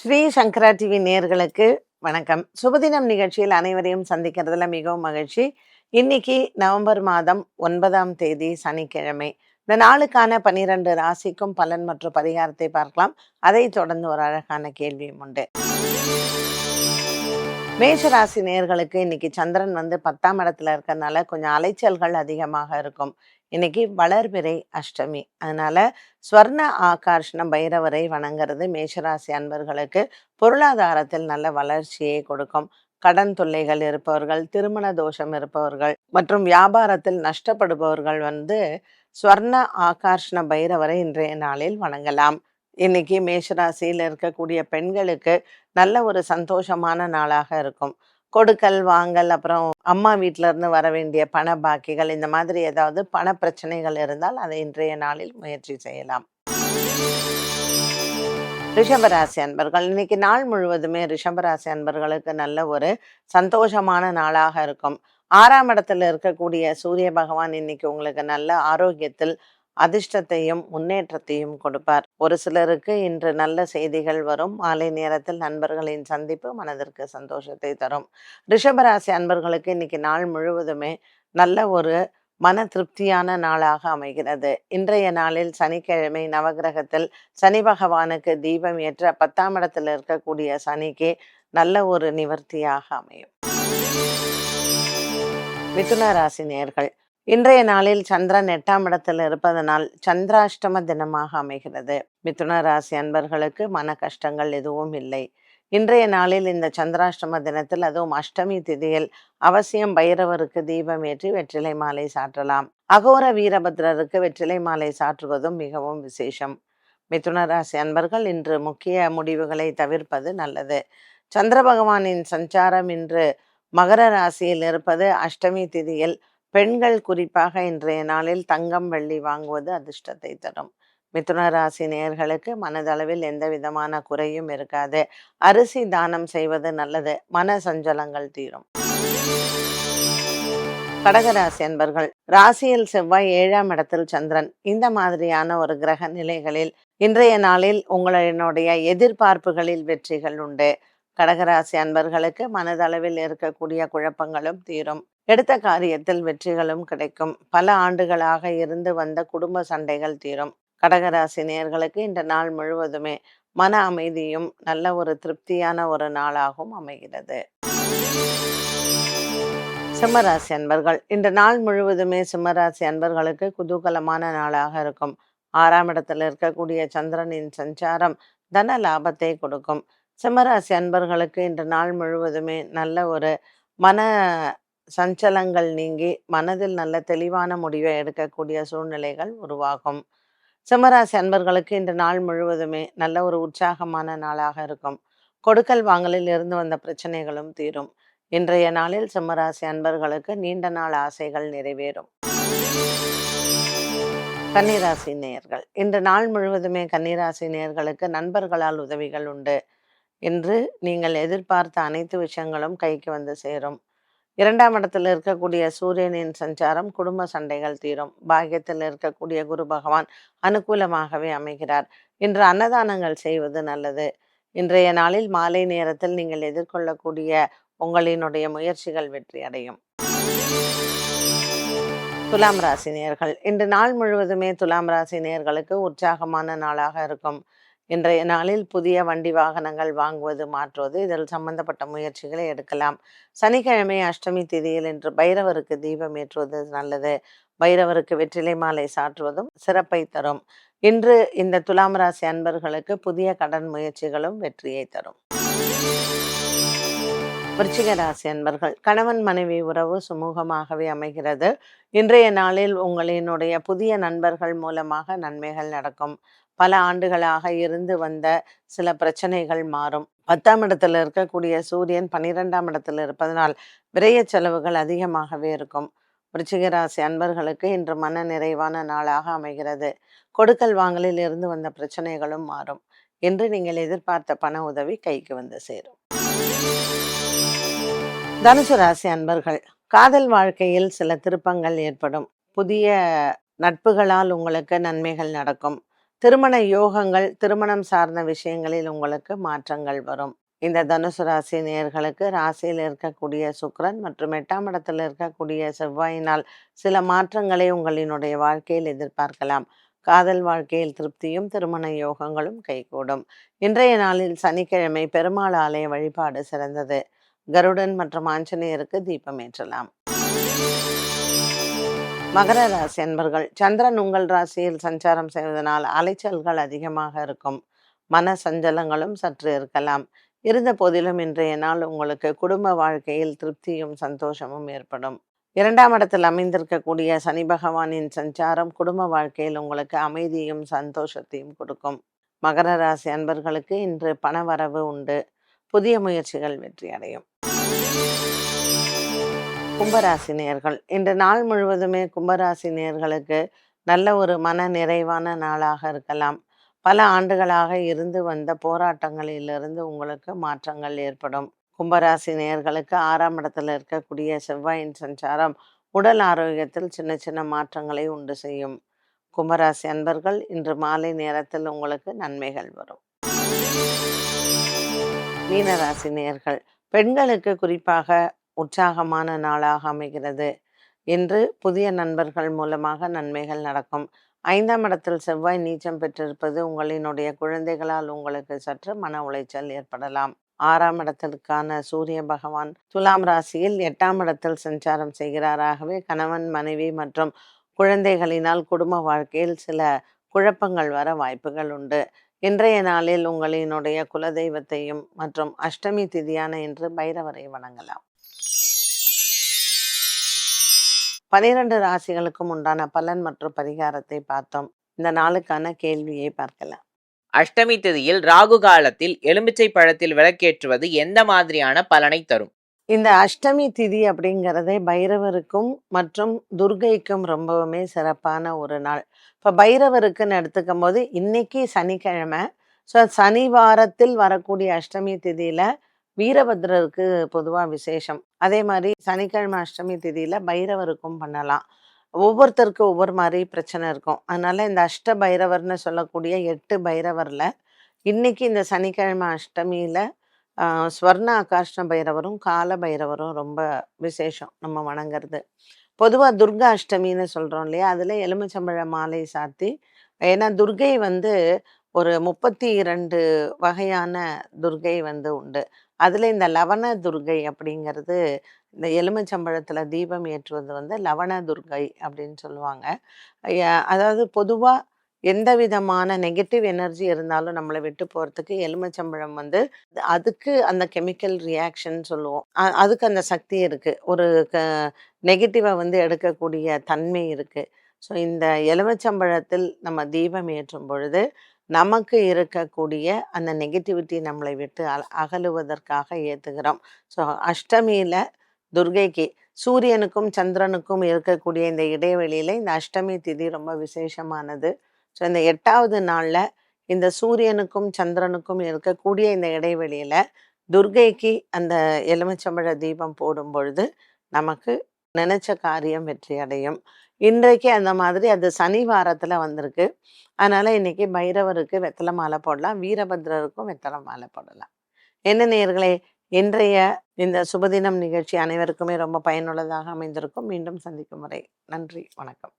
ஸ்ரீ சங்கரா TV நேர்களுக்கு வணக்கம். சுபதினம் நிகழ்ச்சியில் அனைவரையும் சந்திக்கிறதுல மிகவும் மகிழ்ச்சி. இன்னைக்கு நவம்பர் மாதம் ஒன்பதாம் தேதி சனிக்கிழமை. இந்த நாளுக்கான பனிரெண்டு ராசிக்கும் பலன் மற்றும் பரிகாரத்தை பார்க்கலாம். அதை தொடர்ந்து ஒரு அழகான கேள்வியும் உண்டு. மேஷராசி நேர்களுக்கு இன்னைக்கு சந்திரன் வந்து பத்தாம் இடத்துல இருக்கறனால கொஞ்சம் அலைச்சல்கள் அதிகமாக இருக்கும். இன்னைக்கு வளர்பிறை அஷ்டமி. அதனால ஸ்வர்ண ஆகர்ஷண பைரவரை வணங்குறது மேஷராசி அன்பர்களுக்கு பொருளாதாரத்தில் நல்ல வளர்ச்சியை கொடுக்கும். கடன் தொல்லைகள் இருப்பவர்கள் திருமண தோஷம் இருப்பவர்கள் மற்றும் வியாபாரத்தில் நஷ்டப்படுபவர்கள் வந்து ஸ்வர்ண ஆகர்ஷண பைரவரை இன்றைய நாளில் வணங்கலாம். இன்னைக்கு மேஷராசியில் இருக்கக்கூடிய பெண்களுக்கு நல்ல ஒரு சந்தோஷமான நாளாக இருக்கும். கொடுக்கல் வாங்கல் அப்புறம் அம்மா வீட்டில இருந்து வர வேண்டிய பண பாக்கிகள் இந்த மாதிரி ஏதாவது பண பிரச்சனைகள் இருந்தால் அதை இன்றைய நாளில் முயற்சி செய்யலாம். ரிஷபராசி அன்பர்கள் இன்னைக்கு நாள் முழுவதுமே ரிஷபராசி அன்பர்களுக்கு நல்ல ஒரு சந்தோஷமான நாளாக இருக்கும். ஆறாம் இடத்துல இருக்கக்கூடிய சூரிய பகவான் இன்னைக்கு உங்களுக்கு நல்ல ஆரோக்கியத்தில் அதிர்ஷ்டத்தையும் முன்னேற்றத்தையும் கொடுப்பார். ஒரு சிலருக்கு இன்று நல்ல செய்திகள் வரும். மாலை நேரத்தில் நண்பர்களின் சந்திப்பு மனதிற்கு சந்தோஷத்தை தரும். ரிஷபராசி அன்பர்களுக்கு இன்னைக்கு நாள் முழுவதுமே நல்ல ஒரு மன திருப்தியான நாளாக அமைகிறது. இன்றைய நாளில் சனிக்கிழமை நவகிரகத்தில் சனி பகவானுக்கு தீபம் ஏற்ற பத்தாம் இடத்தில் இருக்கக்கூடிய சனிக்கு நல்ல ஒரு நிவர்த்தியாக அமையும். மிதுன ராசி நேர்கள் இன்றைய நாளில் சந்திரன் எட்டாம் இடத்தில் இருப்பதனால் சந்திராஷ்டம தினமாக அமைகிறது. மிதுன ராசி அன்பர்களுக்கு மன கஷ்டங்கள் எதுவும் இல்லை. இன்றைய நாளில் இந்த சந்திராஷ்டம தினத்தில் அதுவும் அஷ்டமி திதியில் அவசியம் பைரவருக்கு தீபம் ஏற்றி வெற்றிலை மாலை சாற்றலாம். அகோர வீரபத்ரருக்கு வெற்றிலை மாலை சாற்றுவதும் மிகவும் விசேஷம். மிதுன ராசி அன்பர்கள் இன்று முக்கிய முடிவுகளை தவிர்ப்பது நல்லது. சந்திர பகவானின் சஞ்சாரம் இன்று மகர ராசியில் இருப்பது அஷ்டமி திதியில் பெண்கள் குறிப்பாக இன்றைய நாளில் தங்கம் வெள்ளி வாங்குவது அதிர்ஷ்டத்தை தரும். மிதுன ராசி நேயர்களுக்கு மனதளவில் எந்த விதமான குறையும் இருக்காது. அரிசி தானம் செய்வது நல்லது. மன சஞ்சலங்கள் தீரும். கடகராசி அன்பர்கள் ராசியில் செவ்வாய் ஏழாம் இடத்தில் சந்திரன். இந்த மாதிரியான ஒரு கிரக நிலைகளில் இன்றைய நாளில் உங்களினுடைய எதிர்பார்ப்புகளில் வெற்றிகள் உண்டு. கடகராசி அன்பர்களுக்கு மனதளவில் இருக்கக்கூடிய குழப்பங்களும் தீரும். எடுத்த காரியத்தில் வெற்றிகளும் கிடைக்கும். பல ஆண்டுகளாக இருந்து வந்த குடும்ப சண்டைகள் தீரும். கடகராசி நேர்களுக்கு இந்த நாள் முழுவதுமே மன அமைதியும் நல்ல ஒரு திருப்தியான ஒரு நாளாகவும் அமைகிறது. சிம்மராசி அன்பர்கள் இந்த நாள் முழுவதுமே சிம்மராசி அன்பர்களுக்கு குதூகலமான நாளாக இருக்கும். ஆறாம் இடத்தில் இருக்கக்கூடிய சந்திரனின் சஞ்சாரம் தன லாபத்தை கொடுக்கும். சிம்மராசி அன்பர்களுக்கு இன்று நாள் முழுவதுமே நல்ல ஒரு மன சஞ்சலங்கள் நீங்கி மனதில் நல்ல தெளிவான முடிவை எடுக்கக்கூடிய சூழ்நிலைகள் உருவாகும். சிம்மராசி அன்பர்களுக்கு இந்த நாள் முழுவதுமே நல்ல ஒரு உற்சாகமான நாளாக இருக்கும். கொடுக்கல் வாங்கலில் இருந்து வந்த பிரச்சனைகளும் தீரும். இன்றைய நாளில் சிம்மராசி அன்பர்களுக்கு நீண்ட நாள் ஆசைகள் நிறைவேறும். கன்னிராசி நேயர்கள். இன்று நாள் முழுவதுமே கன்னிராசி நேயர்களுக்கு நண்பர்களால் உதவிகள் உண்டு. என்று நீங்கள் எதிர்பார்த்த அனைத்து விஷயங்களும் கைக்கு வந்து சேரும். இரண்டாம் இடத்தில் இருக்கக்கூடிய சூரியனின் சஞ்சாரம் குடும்ப சண்டைகள் தீரும். பாக்கியத்தில் இருக்கக்கூடிய குரு பகவான் அனுகூலமாகவே அமைகிறார். இன்று அன்னதானங்கள் செய்வது நல்லது. இன்றைய நாளில் மாலை நேரத்தில் நீங்கள் எதிர்கொள்ளக்கூடிய உங்களினுடைய முயற்சிகள் வெற்றி அடையும். துலாம் ராசி நேர்கள். இன்று நாள் முழுவதுமே துலாம் ராசி நேர்களுக்கு உற்சாகமான நாளாக இருக்கும். இன்றைய நாளில் புதிய வண்டி வாகனங்கள் வாங்குவது மாற்றுவது இதில் சம்பந்தப்பட்ட முயற்சிகளை எடுக்கலாம். சனிக்கிழமை அஷ்டமி திதியில் இன்று பைரவருக்கு தீபம் ஏற்றுவது நல்லது. பைரவருக்கு வெற்றிலை மாலை சாற்றுவதும் சிறப்பை தரும். இன்று இந்த துலாம் ராசி அன்பர்களுக்கு புதிய கடன் முயற்சிகளும் வெற்றியை தரும். விருச்சிக ராசி அன்பர்கள் கணவன் மனைவி உறவு சுமூகமாகவே அமைகிறது. இன்றைய நாளில் உங்களினுடைய புதிய நண்பர்கள் மூலமாக நன்மைகள் நடக்கும். பல ஆண்டுகளாக இருந்து வந்த சில பிரச்சனைகள் மாறும். பத்தாம் இடத்துல இருக்கக்கூடிய சூரியன் பன்னிரெண்டாம் இடத்துல இருப்பதனால் விரைய செலவுகள் அதிகமாகவே இருக்கும். விருச்சிகராசி அன்பர்களுக்கு இன்று மன நிறைவான நாளாக அமைகிறது. கொடுக்கல் வாங்கலில் இருந்து வந்த பிரச்சனைகளும் மாறும். என்று நீங்கள் எதிர்பார்த்த பண உதவி கைக்கு வந்து சேரும். தனுசு ராசி அன்பர்கள் காதல் வாழ்க்கையில் சில திருப்பங்கள் ஏற்படும். புதிய நட்புகளால் உங்களுக்கு நன்மைகள் நடக்கும். திருமண யோகங்கள் திருமணம் சார்ந்த விஷயங்களில் உங்களுக்கு மாற்றங்கள் வரும். இந்த தனுசு ராசி நேயர்களுக்கு ராசியில் இருக்கக்கூடிய சுக்கரன் மற்றும் எட்டாம் இடத்தில் இருக்கக்கூடிய செவ்வாயினால் சில மாற்றங்களை உங்களினுடைய வாழ்க்கையில் எதிர்பார்க்கலாம். காதல் வாழ்க்கையில் திருப்தியும் திருமண யோகங்களும் கைகூடும். இன்றைய நாளில் சனிக்கிழமை பெருமாள் ஆலய வழிபாடு சிறந்தது. கருடன் மற்றும் ஆஞ்சநேயருக்கு தீபம் ஏற்றலாம். மகர ராசி அன்பர்கள் சந்திரன் உங்கள் ராசியில் சஞ்சாரம் செய்வதனால் அலைச்சல்கள் அதிகமாக இருக்கும். மன சஞ்சலங்களும் சற்று இருக்கலாம். இருந்த போதிலும் இன்றைய நாள் உங்களுக்கு குடும்ப வாழ்க்கையில் திருப்தியும் சந்தோஷமும் ஏற்படும். இரண்டாம் இடத்தில் அமைந்திருக்கக்கூடிய சனி பகவானின் சஞ்சாரம் குடும்ப வாழ்க்கையில் உங்களுக்கு அமைதியும் சந்தோஷத்தையும் கொடுக்கும். மகர ராசி அன்பர்களுக்கு இன்று பண வரவு உண்டு. புதிய முயற்சிகள் வெற்றி அடையும் கும்பராசி நேர்கள் இன்று நாள் முழுவதுமே கும்பராசி நேர்களுக்கு நல்ல ஒரு மன நிறைவான நாளாக இருக்கலாம். பல ஆண்டுகளாக இருந்து வந்த போராட்டங்களிலிருந்து உங்களுக்கு மாற்றங்கள் ஏற்படும். கும்பராசி நேயர்களுக்கு ஆறாம் இடத்துல இருக்கக்கூடிய செவ்வாயின் சஞ்சாரம் உடல் ஆரோக்கியத்தில் சின்ன சின்ன மாற்றங்களை உண்டு செய்யும். கும்பராசி அன்பர்கள் இன்று மாலை நேரத்தில் உங்களுக்கு நன்மைகள் வரும். மீனராசி நேர்கள் பெண்களுக்கு குறிப்பாக உற்சாகமான நாளாக அமைகிறது. இன்று புதிய நண்பர்கள் மூலமாக நன்மைகள் நடக்கும். ஐந்தாம் இடத்தில் செவ்வாய் நீச்சம் பெற்றிருப்பது உங்களினுடைய குழந்தைகளால் உங்களுக்கு சற்று மன உளைச்சல் ஏற்படலாம். ஆறாம் இடத்திற்கான சூரிய பகவான் துலாம் ராசியில் எட்டாம் இடத்தில் சஞ்சாரம் செய்கிறாராகவே கணவன் மனைவி மற்றும் குழந்தைகளினால் குடும்ப வாழ்க்கையில் சில குழப்பங்கள் வர வாய்ப்புகள் உண்டு. இன்றைய நாளில் உங்களினுடைய குலதெய்வத்தையும் மற்றும் அஷ்டமி திதியான இன்று பைரவரை வணங்கலாம். பனிரெண்டு ராசிகளுக்கும் உண்டான பலன் மற்றும் பரிகாரத்தை பார்த்தோம். இந்த நாளுக்கான கேள்வியை பார்க்கலாம். அஷ்டமி திதியில் ராகு காலத்தில் எலுமிச்சை பழத்தில் விளக்கேற்றுவது எந்த மாதிரியான பலனை தரும்? இந்த அஷ்டமி திதி அப்படிங்கிறதே பைரவருக்கும் மற்றும் துர்கைக்கும் ரொம்பவுமே சிறப்பான ஒரு நாள். இப்போ பைரவருக்குன்னு எடுத்துக்கும் போது இன்னைக்கு சனிக்கிழமை. ஸோ சனி வாரத்தில் வரக்கூடிய அஷ்டமி திதியில வீரபத்ரருக்கு பொதுவாக விசேஷம். அதே மாதிரி சனிக்கிழமை அஷ்டமி திதியில் பைரவருக்கும் பண்ணலாம். ஒவ்வொருத்தருக்கும் ஒவ்வொரு மாதிரி பிரச்சனை இருக்கும். அதனால் இந்த அஷ்ட பைரவர்னு சொல்லக்கூடிய எட்டு பைரவரில் இன்னைக்கு இந்த சனிக்கிழமை அஷ்டமியில் ஸ்வர்ண ஆகாஷ்ண பைரவரும் கால பைரவரும் ரொம்ப விசேஷம் நம்ம வணங்குறது. பொதுவாக துர்கா அஷ்டமின்னு சொல்கிறோம் இல்லையா? அதில் எலுமிச்சம்பழ மாலை சாத்தி ஏன்னா துர்கை வந்து ஒரு முப்பத்தி இரண்டு வகையான துர்கை வந்து உண்டு. அதில் இந்த லவண துர்கை அப்படிங்கிறது இந்த எலுமிச்சம்பழத்தில் தீபம் ஏற்றுவது வந்து லவண துர்கை அப்படின்னு சொல்லுவாங்க. அதாவது பொதுவாக எந்த விதமான நெகட்டிவ் எனர்ஜி இருந்தாலும் நம்மளை விட்டு போகிறதுக்கு எலுமிச்சம்பழம் வந்து அதுக்கு அந்த கெமிக்கல் ரியாக்ஷன் சொல்லுவோம். அதுக்கு அந்த சக்தி இருக்குது ஒரு க நெகட்டிவை வந்து எடுக்கக்கூடிய தன்மை இருக்குது ஸோ இந்த எலுமிச்சம்பழத்தில் நம்ம தீபம் ஏற்றும் பொழுது நமக்கு இருக்கக்கூடிய அந்த நெகட்டிவிட்டி நம்மளை விட்டு அ அகலுவதற்காக ஏற்றுகிறோம் ஸோ அஷ்டமியில் துர்கைக்கு சூரியனுக்கும் சந்திரனுக்கும் இருக்கக்கூடிய இந்த இடைவெளியில் இந்த அஷ்டமி திதி ரொம்ப விசேஷமானது. ஸோ இந்த எட்டாவது நாளில் இந்த சூரியனுக்கும் சந்திரனுக்கும் இருக்கக்கூடிய இந்த இடைவெளியில் துர்கைக்கு அந்த எலுமிச்சம்பழ தீபம் போடும் பொழுது நமக்கு நினைச்ச காரியம் வெற்றி அடையும் இன்றைக்கு அந்த மாதிரி அது சனி வாரத்தில் வந்திருக்கு. அதனால் இன்னைக்கு பைரவருக்கு வெத்தலை மாலை போடலாம். வீரபத்ரருக்கும் வெத்தலை மாலை போடலாம். என்ன நேர்களே இன்றைய இந்த சுபதினம் நிகழ்ச்சி அனைவருக்குமே ரொம்ப பயனுள்ளதாக அமைந்திருக்கும். மீண்டும் சந்திக்கும் வரை நன்றி வணக்கம்.